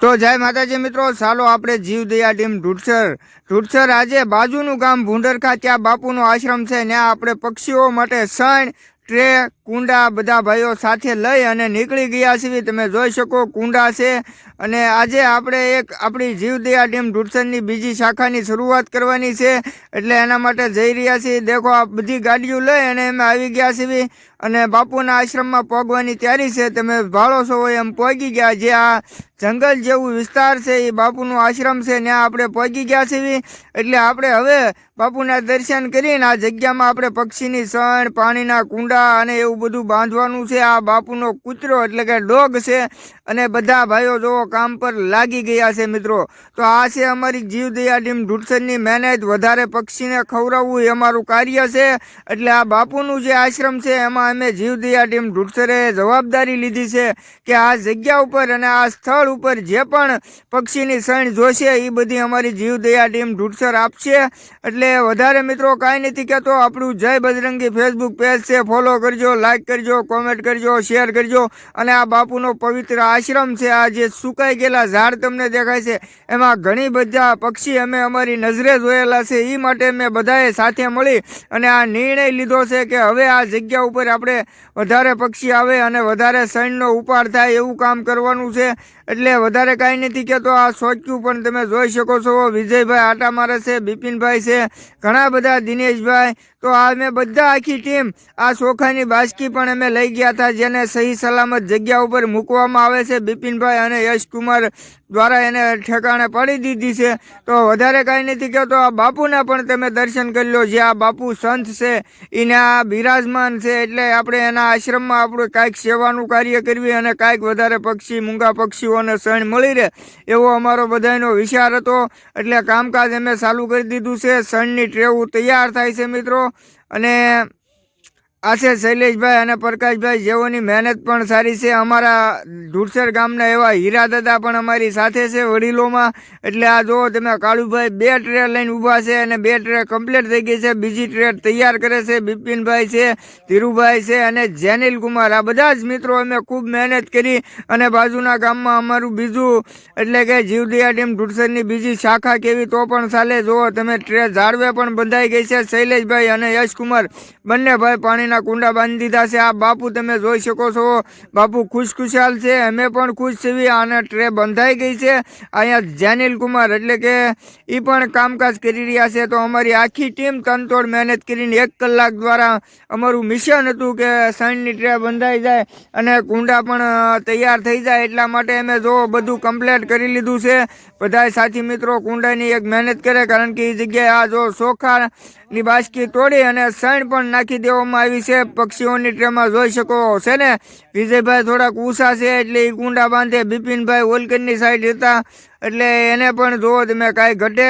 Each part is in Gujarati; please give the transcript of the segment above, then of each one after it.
તો જય માતાજી મિત્રો, ચાલો આપણે જીવદયા ટીમ ઢૂઢસર ઢૂઢસર આજે બાજુનું ગામ ભૂંડરખા, ત્યાં બાપુનો આશ્રમ છે ત્યાં આપણે પક્ષીઓ માટે સણ ટ્રે કુંડા બધા ભાઈઓ સાથે લઈ અને નીકળી ગયા છીએ. તમે જોઈ શકો કુંડા છે. અને આજે આપણે એક આપણી જીવદયા ટીમ ઢૂઢસરની બીજી શાખાની શરૂઆત કરવાની છે. એટલે એના માટે જઈ રહ્યા છીએ. દેખો, આ બધી ગાડીઓ લઈ અને અમે આવી ગયા છીએ. અને બાપુના આશ્રમમાં પહોંચવાની તૈયારી છે. તમે ભાળો છો હોય એમ પહોંચી ગયા. જે આ જંગલ જેવું વિસ્તાર છે, એ બાપુનો આશ્રમ છે, ત્યાં આપણે પહોંચી ગયા છીએ. એટલે આપણે હવે બાપુના દર્શન કરીને આ જગ્યામાં આપણે પક્ષીની સણ પાણીના કુંડા અને એવું બધું બાંધવાનું છે. આ બાપુનો કૂતરો એટલે કે ડોગ છે અને બધા ભાઈઓ જો કામ પર લાગી ગયા છે મિત્રો. તો આ છે અમારી જીવદયા ટીમ ઢૂઢસરની મહેનત. વધારે પક્ષીને ખવડાવવું એ અમારું કાર્ય છે. એટલે આ બાપુનું જે આશ્રમ છે એમાં અમે જીવદયા ટીમ ઢૂઢસરે જવાબદારી લીધી છે કે આ જગ્યા ઉપર અને આ સ્થળ ઉપર જે પણ પક્ષીની સણ જોશે એ બધી અમારી જીવદયા ટીમ ઢૂઢસર આપશે. એટલે વધારે મિત્રો કાંઈ નથી કહેતો. આપણું જય બજરંગી ફેસબુક પેજ છે. ફોલો કરજો લાઈક કરજો કોમેન્ટ કરજો શેર કરજો. અને આ બાપુનો પવિત્ર આશ્રમ છે, આ જે સુકાઈ ગયેલા ઝાડ તમને દેખાય છે, એમાં ઘણી બધા પક્ષી અમે અમારી નજરે જોયેલા છે એ માટે મેં બધાએ સાથે મળી અને આ નિર્ણય લીધો છે કે હવે આ જગ્યા ઉપર આપણે વધારે પક્ષી આવે અને વધારે સૈનનો ઉપાડ થાય એવું કામ કરવાનું છે. એટલે વધારે કાંઈ નથી કહેતો, આ સોચ્યું પણ તમે જોઈ શકો છો. વિજયભાઈ આટા મારે છે, બિપિનભાઈ છે, ઘણા બધા દિનેશભાઈ. તો આ મેં બધા આખી ટીમ આ ચોખાની બાસકી પણ અમે લઈ ગયા હતા, જેને સહી સલામત જગ્યા ઉપર મૂકવામાં આવે છે. બિપિનભાઈ અને યશકુમાર દ્વારા એને ઠેકાણે પાડી દીધી છે. તો વધારે કાંઈ નથી કહેતો, આ બાપુના પણ તમે દર્શન કરી લો. જે આ બાપુ સંત છે, એને આ બિરાજમાન છે, એટલે આપણે એના આશ્રમમાં આપણે કાંઈક સેવાનું કાર્ય કરવી અને કાંઈક વધારે પક્ષી, મૂંગા પક્ષીઓને શણ મળી રહે, એવો અમારો બધાનો વિચાર હતો. એટલે કામકાજ અમે ચાલુ કરી દીધું છે. શણની ટ્રેવું તૈયાર થાય છે મિત્રો. અને આ છે શૈલેષભાઈ અને પ્રકાશભાઈ જેઓની મહેનત પણ સારી છે. અમારા ઢુડસર ગામના એવા હીરા દાદા પણ અમારી સાથે છે વડીલોમાં. એટલે આ જુઓ તમે, કાળુભાઈ બે ટ્રે લઈને ઊભા છે અને બે ટ્રે કમ્પ્લીટ થઈ ગઈ છે. બીજી ટ્રે તૈયાર કરે છે. બિપિનભાઈ છે, ધીરુભાઈ છે અને જેનિલ કુમાર. આ બધા જ મિત્રો અમે ખૂબ મહેનત કરી અને બાજુના ગામમાં અમારું બીજું, એટલે કે જીવદયા ટીમ ઢુડસરની બીજી શાખા કેવી તો પણ ચાલે. જુઓ તમે ટ્રે ઝાડવે પણ બંધાઈ ગઈ છે. શૈલેષભાઈ અને યશકુમાર બંને ભાઈ પાણીના કુંડા બાંધી દીધા છે. આ બાપુ તમે જોઈ શકો છો. બાપુ ખુશખુશાલ છે. અમે પણ ખુશ છીએ. અને ટ્રે બંધાઈ ગઈ છે. અહીંયા જેનિલ કુમાર એટલે કે એ પણ કામકાજ કરી રહ્યા છે. તો અમારી આખી ટીમ તનતોડ મહેનત કરીને એક કલાક દ્વારા અમારું મિશન હતું કે સાઈનની ટ્રે બંધાઈ જાય અને કુંડા પણ તૈયાર થઈ જાય. એટલા માટે અમે જો બધું કમ્પ્લીટ કરી લીધું છે. બધા સાથી મિત્રો, કુંડાની એક મહેનત કરે કારણ કે એ જગ્યાએ આ જો ચોખાની બાસકી તોડી અને સણ પણ નાખી દેવામાં આવી છે. પક્ષીઓની ટ્રેમાં જોઈ શકો છે ને? વિજયભાઈ થોડાક ઊંચા છે એટલે એ કુંડા બાંધે બિપિનભાઈ ઓલકરની સાઈડ હતા. એટલે એને પણ જોવો તમે કાંઈ ઘટે.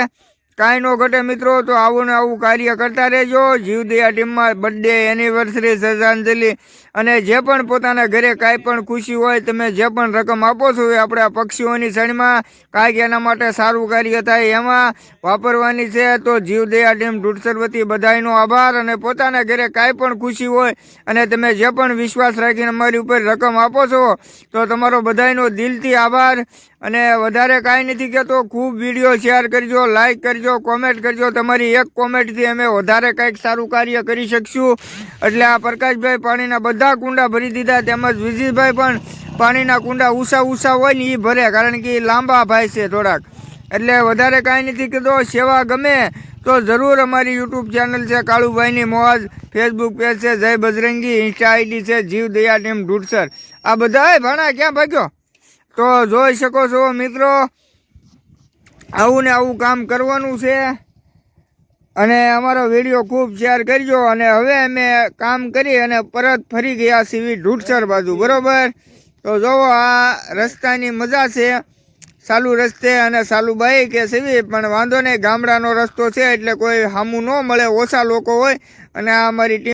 કાંઈ નો ઘટે મિત્રો, તો આવું ને આવું કાર્ય કરતા રહેજો. જીવદયા ટીમમાં બર્થડે એનિવર્સરી શ્રદ્ધાંજલિ અને જે પણ પોતાના ઘરે કાંઈ પણ ખુશી હોય, તમે જે પણ રકમ આપો છો એ આપણે પક્ષીઓની શ્રેણીમાં કાંઈક એના માટે સારું કાર્ય થાય એમાં વાપરવાની છે. તો જીવદયા ટીમ ઢૂઢસર વતી બધાયનો આભાર અને પોતાના ઘરે કાંઈ પણ ખુશી હોય અને તમે જે પણ વિશ્વાસ રાખીને અમારી ઉપર રકમ આપો છો, તો તમારો બધાયનો દિલથી આભાર. અને વધારે કાંઈ નથી કહેતો, ખૂબ વીડિયો શેર કરજો લાઈક કરજો કોમેન્ટ કરજો. તમારી એક કોમેન્ટથી અમે વધારે કંઈક સારું કાર્ય કરી શકશું. એટલે આ પ્રકાશભાઈ પાણીના બધા કુંડા ભરી દીધા, તેમજ વિજયભાઈ પણ પાણીના કુંડા ઊંચા ઊંચા હોય ને એ ભરે, કારણ કે લાંબા ભાઈ છે થોડાક. એટલે વધારે કાંઈ નથી કહેતો, સેવા ગમે તો જરૂર અમારી યુટ્યુબ ચેનલ છે, કાળુભાઈની મોજ ફેસબુક પેજ છે, જય બજરંગી ઇન્સ્ટા આઈડી છે, જીવ દયા ટીમ ઢૂઢસર આ બધા ભાણા ક્યાં ભાગ્યો? તો જોઈ શકો છો મિત્રો, આવું ને આવું કામ કરવાનું છે. અને અમારો વીડિયો ખૂબ શેર કરજો અને હવે અમે કામ કરી અને પરત ફરી ગયા સીવી ઢૂઢસર બાજુ, બરોબર? તો જોવો, આ રસ્તાની મજા છે. સાલું રસ્તે અને સાલું બાઈક કે સીવી, પણ વાંધો નહીં, ગામડાનો રસ્તો છે એટલે કોઈ સામું ન મળે, ઓછા લોકો હોય અને આ અમારી ટીમ